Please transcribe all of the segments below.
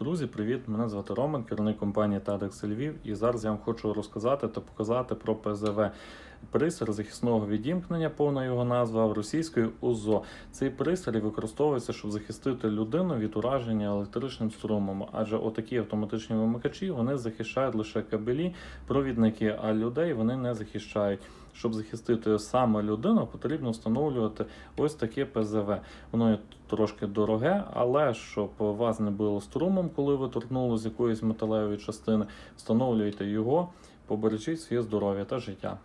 Друзі, привіт! Мене звати Роман, керівник компанії TEDx Львів. І зараз я вам хочу розказати та показати про ПЗВ. Пристрій захисного відімкнення, повна його назва російською УЗО. Цей пристрій використовується, щоб захистити людину від ураження електричним струмом. Адже отакі автоматичні вимикачі вони захищають лише кабелі, провідники, а людей вони не захищають. Щоб захистити саме людину, потрібно встановлювати ось таке ПЗВ. Воно є трошки дороге, але щоб вас не било струмом, коли ви торкнули з якоїсь металевої частини, встановлюйте його, побережіть своє здоров'я та життя.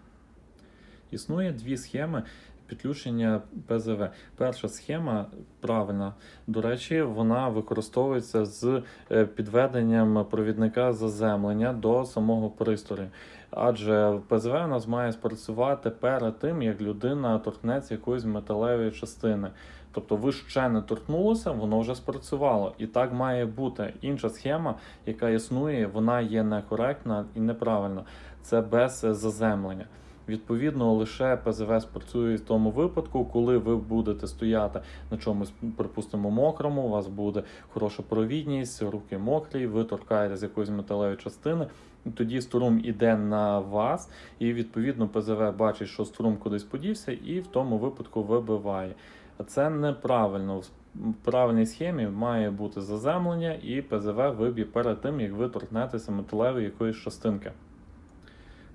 Існує дві схеми підключення ПЗВ. Перша схема правильна. До речі, вона використовується з е, підведенням провідника заземлення до самого пристрою. Адже ПЗВ у нас має спрацювати перед тим, як людина торкнеться якоїсь металевої частини. Тобто ви ще не торкнулися, воно вже спрацювало. І так має бути. Інша схема, яка існує, вона є некоректна і неправильна. Це без заземлення. Відповідно, лише ПЗВ спрацює в тому випадку, коли ви будете стояти на чомусь, припустимо, мокрому, у вас буде хороша провідність, руки мокрі, ви торкаєте з якоїсь металевої частини. Тоді струм іде на вас, і відповідно ПЗВ бачить, що струм кудись подівся, і в тому випадку вибиває. А це неправильно. В правильній схемі має бути заземлення, і ПЗВ виб'є перед тим, як ви торкнетеся металевої якоїсь частинки.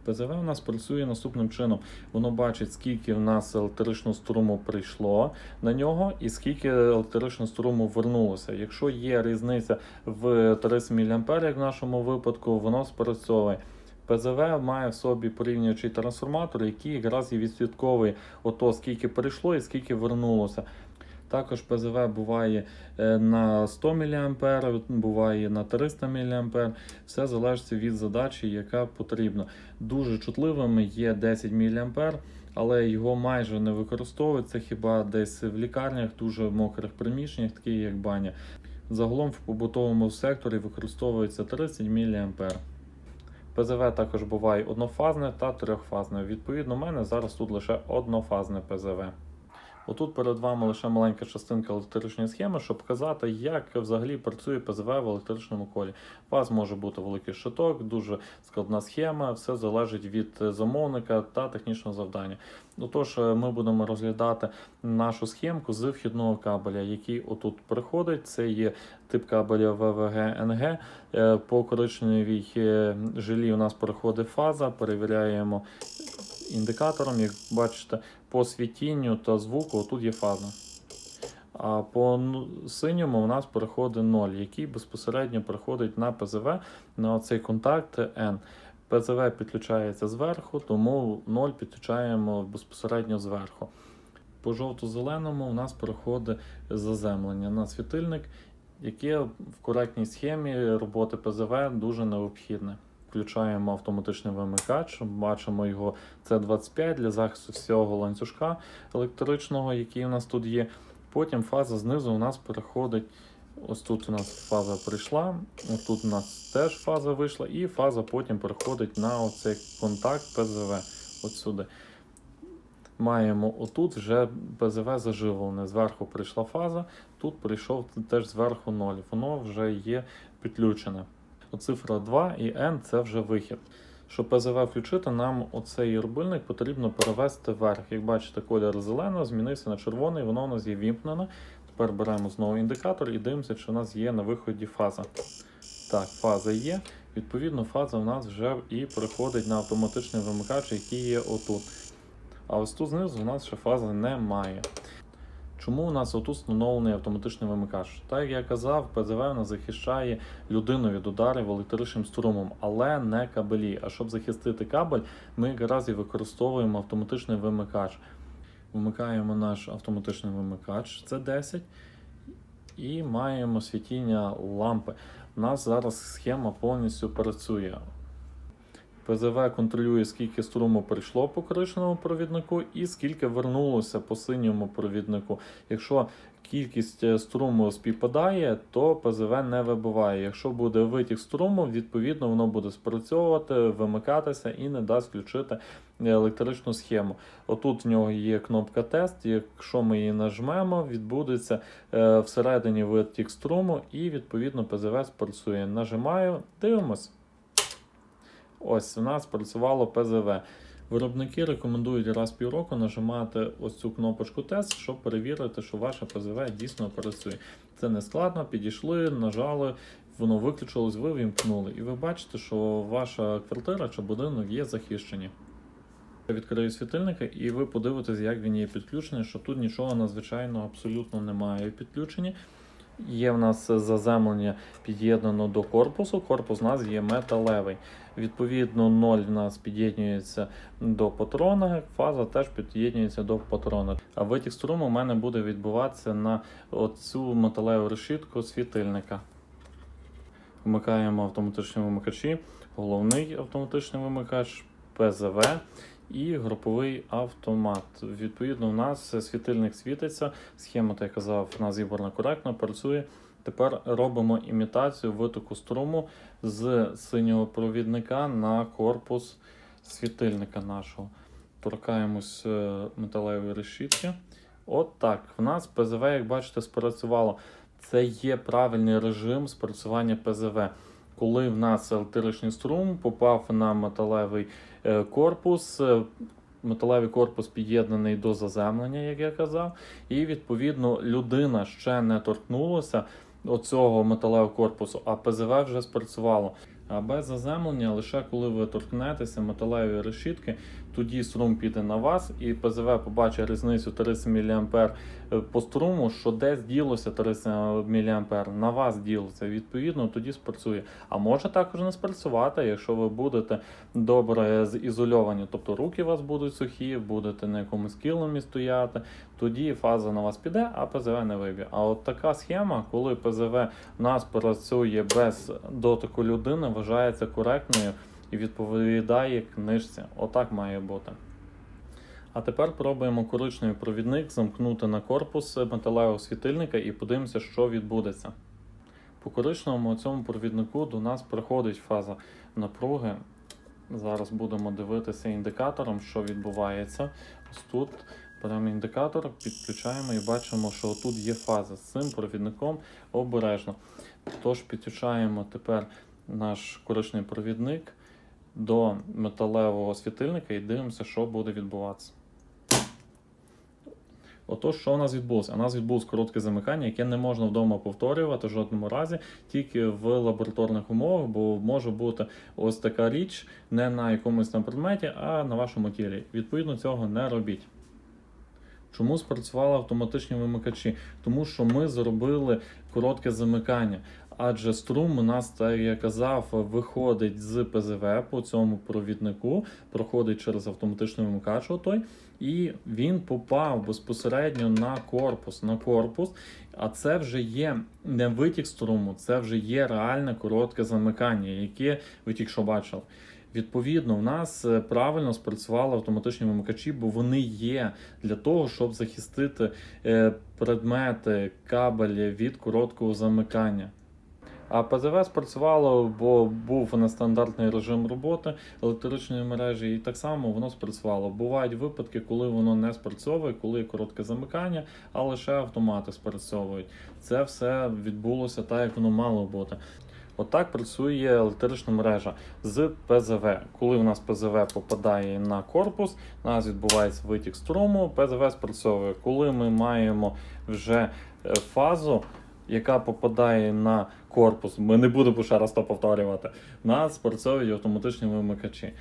ПЗВ у нас працює наступним чином. Воно бачить, скільки в нас електричного струму прийшло на нього, і скільки електричного струму вернулося. Якщо є різниця в 30 мА, як в нашому випадку, воно спрацьовує. ПЗВ має в собі порівнюючий трансформатор, який якраз і відслідковує ото, скільки прийшло і скільки вернулося. Також ПЗВ буває е, на 100 мА, буває на 300 мА. Все залежить від задачі, яка потрібна. Дуже чутливими є 10 мА, але його майже не використовується хіба десь в лікарнях, дуже мокрих приміщеннях, такі як баня. Загалом в побутовому секторі використовується 30 мА. ПЗВ також буває однофазне та трьохфазне. Відповідно, у мене зараз тут лише однофазне ПЗВ. Отут перед вами лише маленька частинка електричної схеми, щоб показати, як взагалі працює ПЗВ в електричному колі. У вас може бути великий шиток, дуже складна схема, все залежить від замовника та технічного завдання. Отож, ми будемо розглядати нашу схемку з вхідного кабеля, який отут приходить. Це є тип кабеля ВВГ-НГ. Е, По коричневій е, жилі у нас проходить фаза, перевіряємо індикатором, як бачите, по світінню та звуку тут є фаза. А по синьому у нас переходить 0, який безпосередньо переходить на ПЗВ на цей контакт N. ПЗВ підключається зверху, тому 0 підключаємо безпосередньо зверху. По жовто-зеленому у нас переходить заземлення на світильник, яке в коректній схемі роботи ПЗВ дуже необхідне. Включаємо автоматичний вимикач, бачимо його С25 для захисту всього ланцюжка електричного, який у нас тут є. Потім фаза знизу у нас переходить. Ось тут у нас фаза прийшла, ось тут у нас теж фаза вийшла, і фаза потім переходить на оцей контакт ПЗВ. От сюди. Маємо отут вже ПЗВ заживлене. Зверху прийшла фаза, тут прийшов теж зверху 0. Воно вже є підключене. Цифра 2 і N це вже вихід. Щоб ПЗВ включити, нам оцей рубильник потрібно перевести вверх. Як бачите, колір зеленого змінився на червоний, воно у нас є вімкнено. Тепер беремо знову індикатор і дивимося, чи у нас є на виході фаза. Так, фаза є. Відповідно, фаза у нас вже і переходить на автоматичний вимикач, який є отут. А ось тут знизу у нас ще фази немає. Чому у нас отут встановлений автоматичний вимикач? Так як я казав, ПЗВ нас захищає людину від ударів електричним струмом, але не кабелі. А щоб захистити кабель, ми якраз і використовуємо автоматичний вимикач. Вмикаємо наш автоматичний вимикач, це 10, і маємо світіння лампи. У нас зараз схема повністю працює. ПЗВ контролює, скільки струму прийшло по коричневому провіднику і скільки вернулося по синьому провіднику. Якщо кількість е, струму співпадає, то ПЗВ не вибиває. Якщо буде витік струму, відповідно воно буде спрацьовувати, вимикатися і не дасть включити електричну схему. Отут в нього є кнопка тест. Якщо ми її нажмемо, відбудеться е, всередині витік струму, і відповідно ПЗВ спрацює. Нажимаю, дивимось. Ось у нас працювало ПЗВ. Виробники рекомендують раз півроку нажимати ось цю кнопочку тест, щоб перевірити, що ваше ПЗВ дійсно працює. Це не складно, підійшли, нажали, воно виключилось, ви вімкнули. І ви бачите, що ваша квартира чи будинок є захищені. Я відкрию світильника, і ви подивитесь, як він є підключений, що тут нічого надзвичайного абсолютно немає в підключенні. Є в нас заземлення під'єднано до корпусу. Корпус у нас є металевий. Відповідно, 0 в нас під'єднується до патрона, фаза теж під'єднується до патрона. А витік струму у мене буде відбуватися на оцю металеву решітку світильника. Вмикаємо автоматичні вимикачі, головний автоматичний вимикач, ПЗВ і груповий автомат. Відповідно, у нас світильник світиться, схема, так я казав, у нас зібрана коректно, працює. Тепер робимо імітацію витоку струму з синього провідника на корпус світильника нашого. Торкаємось е, металевої решітки. От так. В нас ПЗВ, як бачите, спрацювало. Це є правильний режим спрацювання ПЗВ. Коли в нас електричний струм попав на металевий корпус, е, металевий корпус під'єднаний до заземлення, як я казав, і відповідно людина ще не торкнулася оцього металевого корпусу, а ПЗВ вже спрацювало. А без заземлення, лише коли ви торкнетеся металевої решітки, тоді струм піде на вас, і ПЗВ побачить різницю 30 мА по струму, що десь ділося 30 мА, на вас ділося. Відповідно, тоді спрацює. А може також не спрацювати, якщо ви будете добре зізольовані, тобто руки у вас будуть сухі, будете на якомусь килимі стояти, тоді фаза на вас піде, а ПЗВ не виб'є. А от така схема, коли ПЗВ у нас працює без дотику людини, вважається коректною і відповідає книжці. Отак має бути. А тепер пробуємо коричневий провідник замкнути на корпус металевого світильника і подивимося, що відбудеться. По коричневому цьому провіднику до нас приходить фаза напруги. Зараз будемо дивитися індикатором, що відбувається. Ось тут беремо індикатор, підключаємо і бачимо, що тут є фаза з цим провідником обережно. Тож підключаємо тепер наш коричневий провідник до металевого світильника і дивимося, що буде відбуватися. Отож, що у нас відбулося? У нас відбулося коротке замикання, яке не можна вдома повторювати в жодному разі, тільки в лабораторних умовах, бо може бути ось така річ не на якомусь там предметі, а на вашому тілі. Відповідно, цього не робіть. Чому спрацювали автоматичні вимикачі? Тому що ми зробили коротке замикання. Адже струм у нас, так як я казав, виходить з ПЗВ по цьому провіднику, проходить через автоматичний вимикач отой, і він попав безпосередньо на корпус. На корпус, а це вже є не витік струму, це вже є реальне коротке замикання, яке ви тільки що бачили. Відповідно, у нас е, правильно спрацювали автоматичні вимикачі, бо вони є для того, щоб захистити е, предмети кабелі від короткого замикання. А ПЗВ спрацювало, бо був нестандартний режим роботи електричної мережі, і так само воно спрацювало. Бувають випадки, коли воно не спрацьовує, коли коротке замикання, а лише автомати спрацьовують. Це все відбулося так, як воно мало бути. Отак працює електрична мережа з ПЗВ. Коли в нас ПЗВ попадає на корпус, у нас відбувається витік струму, ПЗВ спрацьовує. Коли ми маємо вже е, фазу, яка попадає на корпус, ми не будемо ще раз то повторювати, у нас спрацьовують автоматичні вимикачі.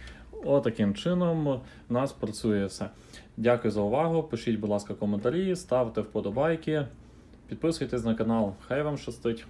Отаким чином у нас працює все. Дякую за увагу. Пишіть, будь ласка, коментарі, ставте вподобайки, підписуйтесь на канал. Хай вам щастить!